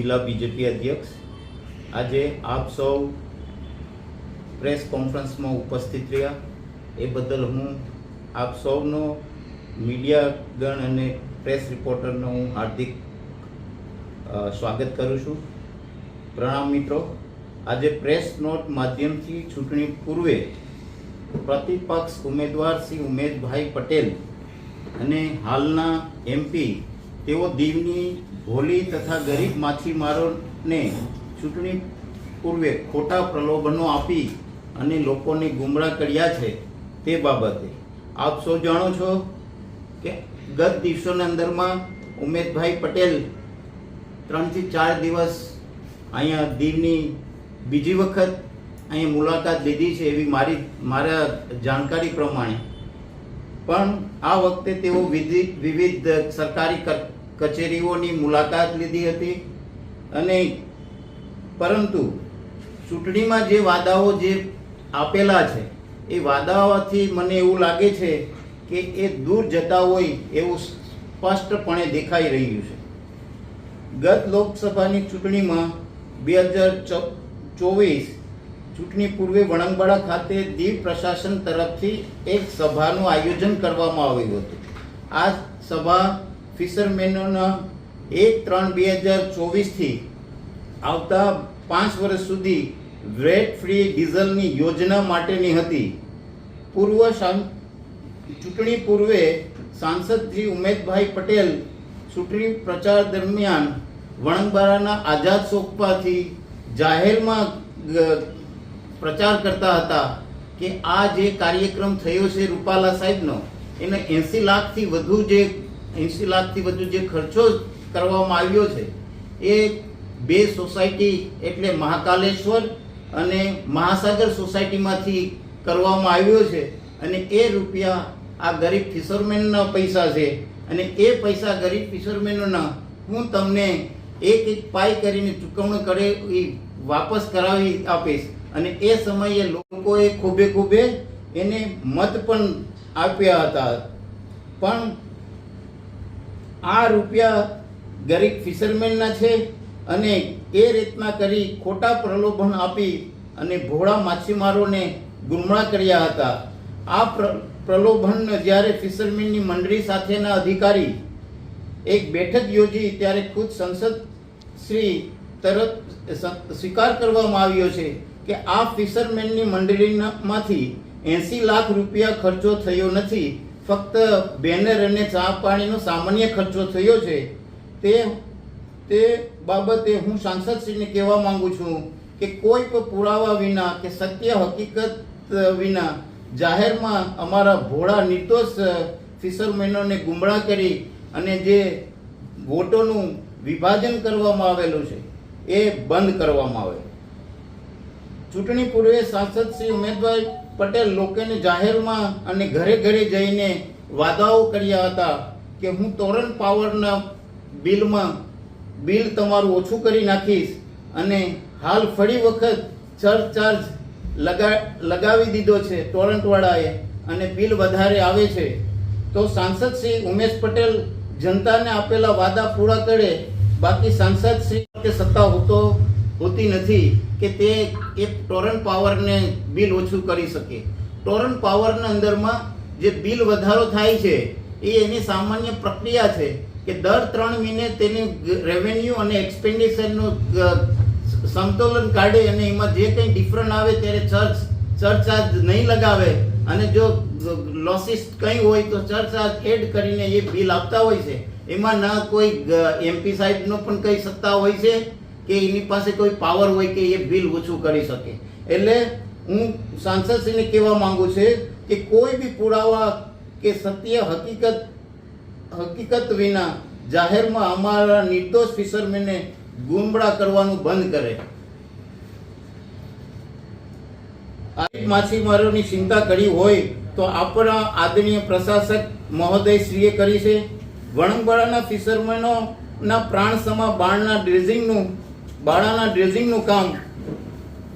જિલ્લા બીજેપી અધ્યક્ષ. આજે આપ સૌ પ્રેસ કોન્ફરન્સમાં ઉપસ્થિત રહ્યા. એ બદલ હું આપ સૌનો મીડિયાગણ અને પ્રેસ રિપોર્ટરનો હું હાર્દિક સ્વાગત કરું છું. પ્રણામ મિત્રો, આજે પ્રેસ નોટ માધ્યમથી ચૂંટણી પૂર્વે પ્રતિપક્ષ ઉમેદવાર શ્રી ઉમેશભાઈ પટેલ અને હાલના એમપી તેઓ દીવની ભોલી તથા ગરીબ માછીમારોને ચૂંટણી પૂર્વે ખોટા પ્રલોભનો આપી અને લોકોને ગુમરાહ કર્યા છે તે બાબતે. આપ સૌ જાણો છો કે ગત દિવસોના અંદરમાં ઉમેદભાઈ પટેલ ત્રણથી ચાર દિવસ અહીંયા દીવની બીજી વખત અહીંયા મુલાકાત લીધી છે એવી મારી, મારા જાણકારી પ્રમાણે. પણ આ વખતે તેઓ વિધિ- વિવિધ સરકારી કચેરીઓની મુલાકાત લીધી હતી અને પરંતુ ચૂંટણીમાં જે વાદાઓ જે આપેલા છે, એ વાદાઓથી મને એવું લાગે છે કે એ દૂર જતા હોય એવું સ્પષ્ટપણે દેખાઈ રહ્યું છે. ગત લોકસભાની ચૂંટણીમાં બે હજાર ચોવીસ ચૂંટણી પૂર્વે વણંગબાડા ખાતે દીવ પ્રશાસન તરફથી એક સભાનું આયોજન કરવામાં આવ્યું હતું. આ સભા ફિશરમેનોના એક ત્રણ બે હજાર ચોવીસથી આવતા પાંચ વર્ષ સુધી વેટ ફ્રી ડીઝલની યોજના માટેની હતી. પૂર્વ ચૂંટણી પૂર્વે સાંસદ શ્રી ઉમેશભાઈ પટેલ ચૂંટણી પ્રચાર દરમિયાન વણંગબારાના આઝાદ ચોકપાથી જાહેરમાં પ્રચાર કરતા હતા કે આ જે કાર્યક્રમ થયો છે રૂપાલા સાહેબનો, એને એંસી લાખથી વધુ જે એંસી લાખથી વધુ જે ખર્ચો કરવામાં આવ્યો છે, એ બે સોસાયટી એટલે મહાકાલેશ્વર અને મહાસાગર સોસાયટીમાંથી કરવામાં આવ્યો છે અને એ રૂપિયા આ ગરીબ ફિશરમેનના પૈસા છે અને એ પૈસા ગરીબ ફિશરમેનોના હું તમને એક એક પાઈ કરીને ચૂકવણી કરે એ વાપસ કરાવી આપીશ. અને એ સમયે લોકોએ ખૂબે ખૂબે એને મત પણ આપ્યા હતા. પણ આ રૂપિયા ગરીબ ફિશરમેનના છે અને એ રીતના કરી ખોટા પ્રલોભન આપી અને ભોળા માછીમારોને ગુમણા કર્યા હતા. આ પ્ર- પ્રલોભન જ્યારે ફિશરમેનની મંડળી સાથેના અધિકારી એક બેઠક યોજી ત્યારે ખુદ સંસદ શ્રી તરફ સ્વીકાર કરવામાં આવ્યો છે કે આ ફિશરમેનની મંડળીમાંથી એંસી લાખ રૂપિયા ખર્ચો થયો નથી. ફક્ત બેનર અને ચા પાણીનો સામાન્ય ખર્ચો થયો છે. તે તે બાબતે હું સાંસદશ્રીને કહેવા માંગુ છું કે કોઈ પણ પુરાવા વિના કે સત્ય હકીકત વિના જાહેરમાં અમારા ભોળા નિર્દોષ ફિશરમેનોને ગુમરાહ કરી અને જે વોટોનું વિભાજન કરવામાં આવેલું છે, એ બંધ કરવામાં આવે. ચૂંટણી પૂર્વે સાંસદ શ્રી ઉમેદભાઈ પટેલ લોકોને જાહેરમાં અને ઘરે ઘરે જઈને વાદાઓ કર્યા હતા કે હું તોરણ પાવરના બિલમાં બિલ તમારું ઓછું કરી નાખીશ અને હાલ ફરી વખત સરચાર્જ લગા લગાવી દીધો છે ટોરન્ટવાળાએ અને બિલ વધારે આવે છે. તો સાંસદ શ્રી ઉમેશ પટેલ જનતાને આપેલા વાદા પૂરા કરે. બાકી સાંસદ શ્રી સત્તા હોતો હોતી નથી કે તે એક ટોરન્ટ પાવરને બિલ ઓછું કરી શકે. ટોરન્ટ પાવરના અંદરમાં જે બિલ વધારો થાય છે, એ એની સામાન્ય પ્રક્રિયા છે કે દર ત્રણ મહિને તેની રેવન્યુ અને એક્સપેન્ડિચરનું સમતોલન કાઢે અને એમાં જે કંઈ ડિફરન્ટ આવે ત્યારે ચર્ચ સરચાર્જ નહીં લગાવે અને જો લોસીસ કંઈ હોય તો સરચાર્જ એડ કરીને એ બિલ આપતા હોય છે. એમાં ના કોઈ એમપી સાહેબનો પણ કંઈ સત્તા હોય છે કે એની પાસે કોઈ પાવર હોય કે એ બિલ ઓછું કરી શકે. એટલે હું સાંસદશ્રીને કહેવા માંગુ છે કે કોઈ બી પુરાવા કે સત્ય હકીકત હકીકત વિના જાહેરમાં અમારા નિર્દોષ ફિશરમેનને ગુમડા કરવાનું બંધ કરે. માછીમારોની ચિંતા કરી હોય તો આપણા આદરણીય પ્રશાસક મહોદયશ્રીએ કરી છે. વણંગબાળાના ફિશરમેનોના પ્રાણ સમા બાળના ડ્રેઝિંગનું બાળાના ડ્રેઝિંગનું કામ.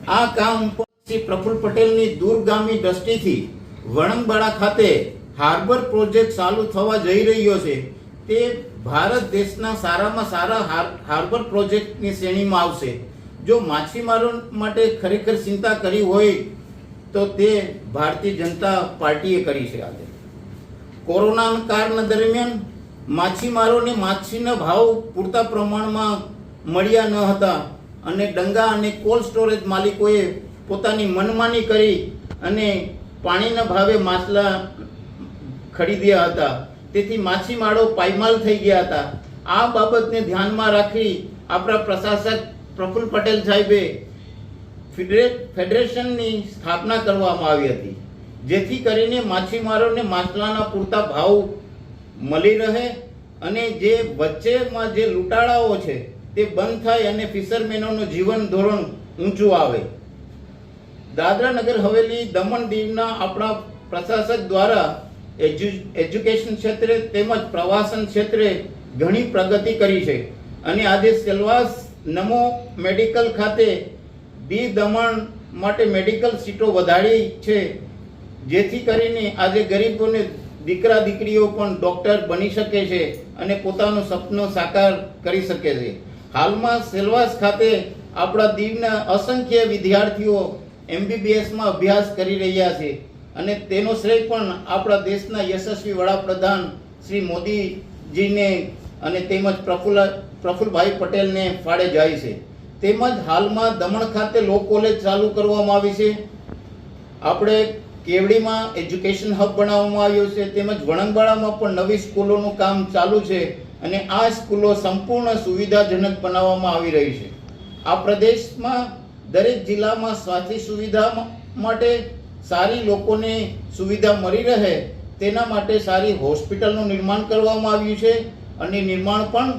આ કામ ઉપર શ્રી પ્રફુલ્લ પટેલની દૂરગામી દ્રષ્ટિથી વણંગબાળા ખાતે હાર્બર પ્રોજેક્ટ ચાલુ થવા જઈ રહ્યો છે. તે ભારત દેશના સારામાં સારા હાર- હાર્બર પ્રોજેક્ટની શ્રેણીમાં આવશે. જો માછીમારો માટે ખરેખર ચિંતા કરી હોય તો તે ભારતીય જનતા પાર્ટીએ કરી છે આજે. કોરોના કાળ દરમિયાન માછીમારોને માછીના ભાવ પૂરતા પ્રમાણમાં મળ્યા ન હતા અને ડંગા અને કોલ્ડ સ્ટોરેજ માલિકોએ પોતાની મનમાની કરી અને પાણીના ભાવે માછલા ખરીદ્યા હતા. તેથી માછીમારો પાયમાલ થઈ ગયા હતા. આ બાબતને ધ્યાનમાં રાખી આપણા પ્રશાસક પ્રફુલ્લ પટેલ સાહેબે ફેડરેશનની સ્થાપના કરવામાં આવી હતી. જેથી કરીને માછીમારોને માછલાના પૂરતા ભાવ મળી રહે અને જે વચ્ચેમાં જે લૂંટાળાઓ છે તે બંધ થાય અને ફિશરમેનોનું જીવન ધોરણ ઊંચું આવે. દાદરા નગર હવેલી દમણ દીવના આપણા પ્રશાસક દ્વારા એજ્યુ, એજ્યુકેશન ક્ષેત્રે તેમજ પ્રવાસન ક્ષેત્રે ઘણી પ્રગતિ કરી છે. અને આજે સેલવાસ નમો મેડિકલ ખાતે દી દમણ માટે મેડિકલ સીટો વધારી છે. જેથી કરીને આજે ગરીબોને દીકરા દીકરીઓ પણ ડોક્ટર બની શકે છે અને પોતાનું સપનું સાકાર કરી શકે છે. હાલમાં સેલવાસ ખાતે આપણા દીવના અસંખ્ય વિદ્યાર્થીઓ એમબીબીએસમાં અભ્યાસ કરી રહ્યા છે અને તેનો શ્રેય પણ આપણા દેશના યશસ્વી વડાપ્રધાન શ્રી મોદીજીને અને તેમજ પ્રફુલ્લ પ્રફુલ્લભાઈ પટેલને ફાળે જાય છે. તેમજ હાલમાં દમણ ખાતે લો કોલેજ ચાલુ કરવામાં આવી છે. આપણે કેવડીમાં એજ્યુકેશન હબ બનાવવામાં આવ્યો છે. તેમજ વણંગવાડામાં પણ નવી સ્કૂલોનું કામ ચાલુ છે. અને આ સ્કૂલો સંપૂર્ણ સુવિધાજનક બનાવવામાં આવી રહી છે. આ પ્રદેશમાં દરેક જિલ્લામાં સ્વાસ્થ્ય સુવિધા માટે સારી લોકોને સુવિધા મળી રહે તેના માટે સારી હોસ્પિટલનું નિર્માણ કરવામાં આવ્યું છે અને નિર્માણ પણ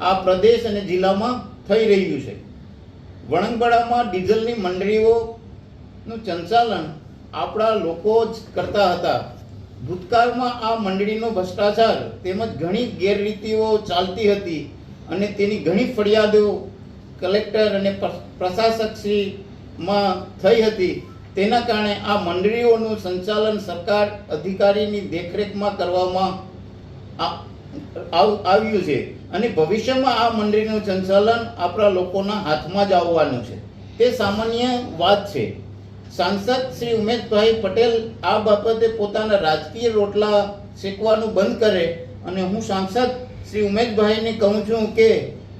આ પ્રદેશ અને જિલ્લામાં થઈ રહ્યું છે. વણંગવાડામાં ડીઝલની મંડળીઓનું સંચાલન આપણા લોકો જ કરતા હતા. ભૂતકાળમાં આ મંડળીનો ભ્રષ્ટાચાર તેમજ ઘણી ગેરરીતિઓ ચાલતી હતી અને તેની ઘણી ફરિયાદો કલેક્ટર અને પ્ર- પ્રશાસકશ્રીમાં થઈ હતી. તેના કારણે આ મંડળીઓનું સંચાલન સરકાર અધિકારીની દેખરેખમાં કરવામાં આવ- આવ્યું છે અને ભવિષ્યમાં આ મંડળીનું સંચાલન આપણા લોકોના હાથમાં જ આવવાનું છે. તે સામાન્ય વાત છે. સાંસદ શ્રી ઉમેશભાઈ પટેલ આ બાબતે પોતાના રાજકીય રોટલા શેકવાનું બંધ કરે અને હું સાંસદ શ્રી ઉમેશભાઈને કહું છું કે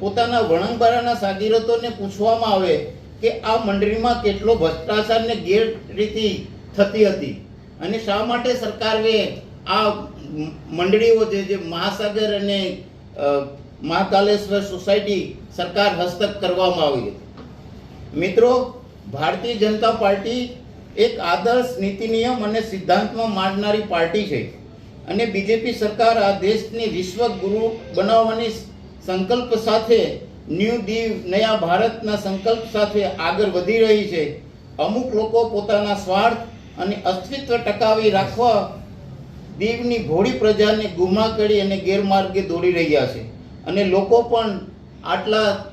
પોતાના વણંગબારાના સાગીરતોને પૂછવામાં આવે કે આ મંડળીમાં કેટલો ભ્રષ્ટાચાર ને ગેરરીતિ થતી હતી. અને શા માટે સરકારે આ મંડળીઓ જે જે મહાસાગર અને મહાકાલેશ્વર સોસાયટી સરકાર હસ્તક કરવામાં આવી હતી. મિત્રો ભારતીય જનતા પાર્ટી એક આદર્શ નીતિ નિયમ અને સિદ્ધાંતમાં માનનારી પાર્ટી છે. અને બીજેપી સરકાર આ દેશને વિશ્વ ગુરુ બનાવવાની સંકલ્પ સાથે ન્યૂ દીવ નયા ભારતના સંકલ્પ સાથે આગળ વધી રહી છે. અમુક લોકો પોતાના સ્વાર્થ અને અસ્તિત્વ ટકાવી રાખવા દીવની ભોળી પ્રજાને ગુમરાહ કરી અને ગેરમાર્ગે દોડી રહ્યા છે. અને લોકો પણ આટલા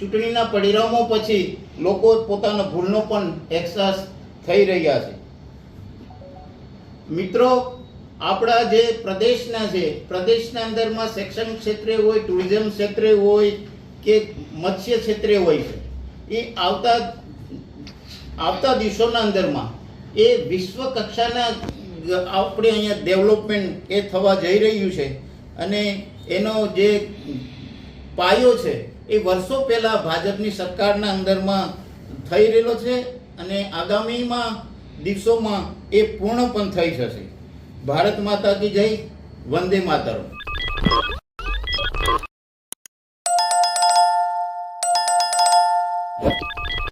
ચૂંટણીના પરિણામો પછી લોકો પોતાના ભૂલનો પણ અહેસાસ થઈ રહ્યા છે. મિત્રો, આપણા જે પ્રદેશના છે, પ્રદેશના અંદરમાં શૈક્ષણિક ક્ષેત્રે હોય, ટુરિઝમ ક્ષેત્રે હોય કે મત્સ્ય ક્ષેત્રે હોય છે, એ આવતા આવતા દિવસોના અંદરમાં એ વિશ્વ કક્ષાના આપણે અહીંયા ડેવલપમેન્ટ એ થવા જઈ રહ્યું છે અને એનો જે પાયો છે એ વર્ષો પહેલા ભાજપની સરકારના અંદરમાં થઈ રહેલો છે અને આગામીમાં દિવસોમાં એ પૂર્ણ પણ થઈ જશે. ભારત માતા કી જય, વંદે માતરમ.